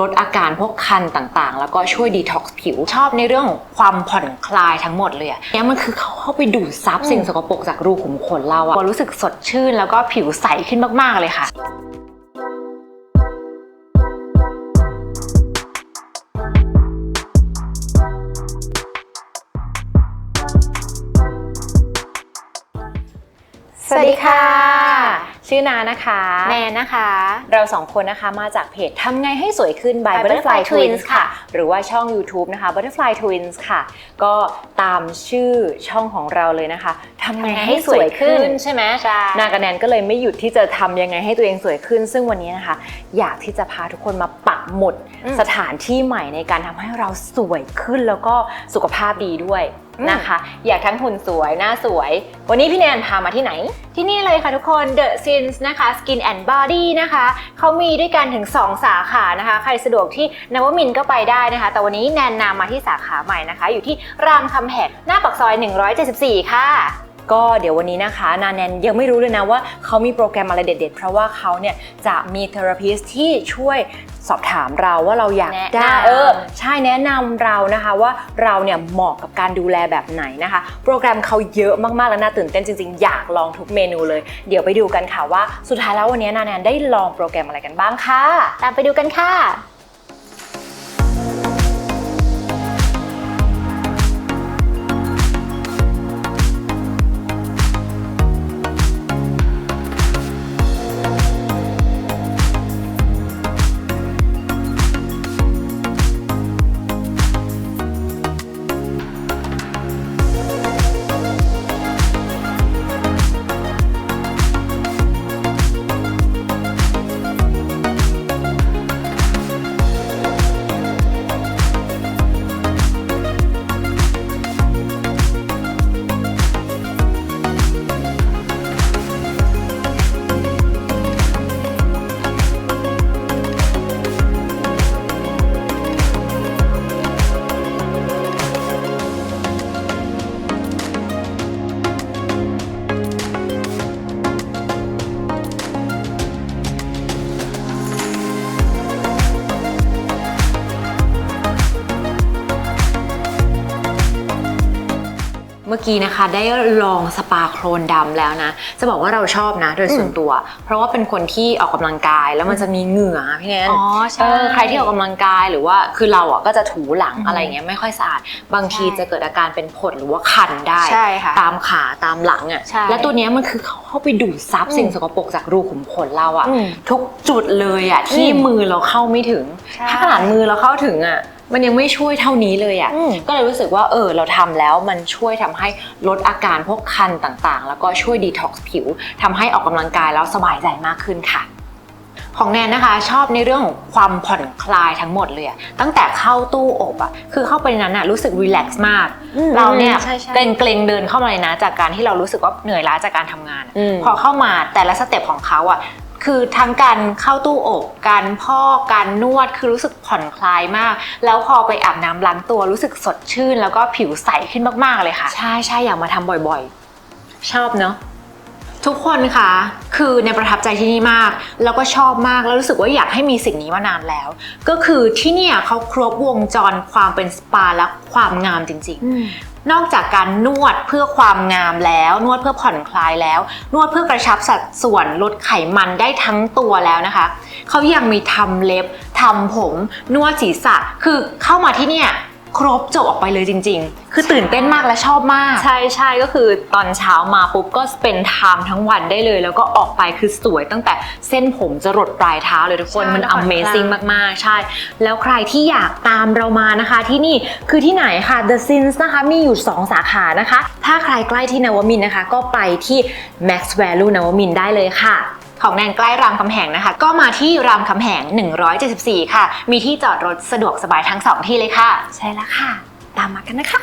ลดอาการพวกคันต่างๆ แล้วก็ช่วยดีท็อกซ์ผิว ชอบในเรื่องของความผ่อนคลายทั้งหมดเลยอะเนี่ยมันคือเขาเข้าไปดูดซับสิ่งสกปรกจากรูขุมขนเราอะรู้สึกสดชื่น แล้วก็ผิวใสขึ้นมากๆเลยค่ะสวัสดีค่ะ ชื่อนานะคะแนนนะคะ เราสองคนนะคะมาจากเพจทำไงให้สวยขึ้น by by Butterfly Butterfly Twins Twins ค่ะค่ะ หรือว่าช่อง YouTube นะคะ Butterfly Twins ค่ะ ก็ตามชื่อช่องของเราเลยนะคะทำไงให้สวยขึ้นใช่ไหมใช่นากับแนนก็เลยไม่หยุดที่จะทำยังไงให้ตัวเองสวยขึ้น ซึ่งวันนี้นะคะ อยากที่จะพาทุกคนมาปักหมุดอืมสถานที่ใหม่ในการทำให้เราสวยขึ้นแล้วก็สุขภาพดีด้วยอืม นะคะ อยากทั้งหุ่นสวย หน้าสวย วันนี้พี่แนนพามาที่ไหน ที่นี่เลยค่ะทุกคน The Sins นะคะ Skin and Body นะคะ เขามีด้วยกันถึง 2 สาขานะคะ ใครสะดวกที่นวมินก็ไปได้นะคะ แต่วันนี้แนนนำมาที่สาขาใหม่นะคะ อยู่ที่รามคำแหงหน้าปากซอย 174 ค่ะ ก็เดี๋ยววันนี้นะคะนาแนนยังไม่รู้เลยนะว่าเขามีโปรแกรมอะไรเด็ด ๆ เพราะว่าเขาเนี่ยจะมีเทอราพิสที่ช่วยสอบถามเราว่าเราอยากแนะได้นำเออใช่แนะนำเรานะคะว่าเราเนี่ยเหมาะกับการดูแลแบบไหนนะคะ โปรแกรมเขาเยอะมากๆและน่าตื่นเต้นจริงๆ อยากลองทุกเมนูเลย เดี๋ยวไปดูกันค่ะว่าสุดท้ายแล้ววันนี้นาแนนได้ลองโปรแกรมอะไรกันบ้างค่ะ ตามไปดูกันค่ะ มื่อกี้นะคะ ได้ลองสปาโครนดำแล้วนะ จะบอกว่าเราชอบนะโดยส่วนตัว เพราะว่าเป็นคนที่ออกกำลังกายแล้วมันจะมีเหงื่อพี่แนนอ๋อใช่เออใครที่ออกกำลังกายหรือว่าคือเราอะก็จะถูหลังอืมอะไรอย่างเงี้ยไม่ค่อยสะอาด บางทีใช่จะเกิดอาการเป็นผดหรือว่าคันได้ใช่ค่ะตามขาตามหลังอะใช่แล้วตัวเนี้ยมันคือเขาเข้าไปดูดซับอืมสิ่งสกปรกจากรูขุมขนเราอะอืมทุกจุดเลยอะที่อืมมือเราเข้าไม่ถึงใช่ถ้าขนาดมือเราเข้าถึงอะ มันยังไม่ช่วยเท่านี้เลยอะอืมก็เลยรู้สึกว่าเออเราทำแล้วมันช่วยทำให้ลดอาการพวกคันต่างๆ แล้วก็ช่วยดีท็อกซ์ผิวทำให้ออกกำลังกายแล้วสบายใจมากขึ้นค่ะของแนนนะคะชอบในเรื่องของความผ่อนคลายทั้งหมดเลยอะตั้งแต่เข้าตู้อบอะคือเข้าไปในนั้นอะรู้สึกรีแลกซ์มากอืมเราเนี่ยใช่ใช่เกรงเกรงๆเดินเข้ามาเลยนะ จากการที่เรารู้สึกว่าเหนื่อยล้าจากการทำงานอะอืมพอเข้ามาแต่ละสเต็ปของเขาอะ คือทั้งการเข้าตู้อบการพอกการนวดคือรู้สึกผ่อนคลายมาก แล้วพอไปอาบน้ำล้างตัวรู้สึกสดชื่น แล้วก็ผิวใสขึ้นมากๆเลยค่ะ ใช่ใช่อยากมาทำบ่อยๆ ชอบเนาะ ทุกคนคะคือในประทับใจที่นี่มาก แล้วก็ชอบมากแล้วรู้สึกว่าอยากให้มีสิ่งนี้มานานแล้ว ก็คือที่เนี่ยเขาครบวงจรความเป็นสปาและความงามจริง ๆนอกจากการนวดเพื่อความงามแล้ว นวดเพื่อผ่อนคลายแล้ว นวดเพื่อกระชับสัดส่วนลดไขมันได้ทั้งตัวแล้วนะคะ เขายังมีทำเล็บทำผม นวดศีรษะ คือเข้ามาที่เนี่ย ครบจบออกไปเลยจริง ๆ คือตื่นเต้นมากและชอบมาก ใช่ใช่ก็คือตอนเช้ามาปุ๊บก็เป็นไทม์ทั้งวันได้เลย แล้วก็ออกไปคือสวยตั้งแต่เส้นผมจะรดปลายเท้าเลยทุกคน ใช่มัน แล้วผ่อนคลาย Amazing มาก ๆ ใช่ แล้วใครที่อยากตามเรามานะคะ ที่นี่คือที่ไหนค่ะ The Sins นะคะมีอยู่ 2 สาขานะคะ ถ้าใครใกล้ที่นวมินทร์นะคะ ก็ไปที่ Max Value นวมินทร์ได้เลยค่ะ ของแนนใกล้รามคำแหงนะคะ ก็มาที่รามคำแหง 174 ค่ะ มีที่จอดรถสะดวกสบายทั้งสองที่เลยค่ะ ใช่แล้วค่ะ ตามมากันนะคะ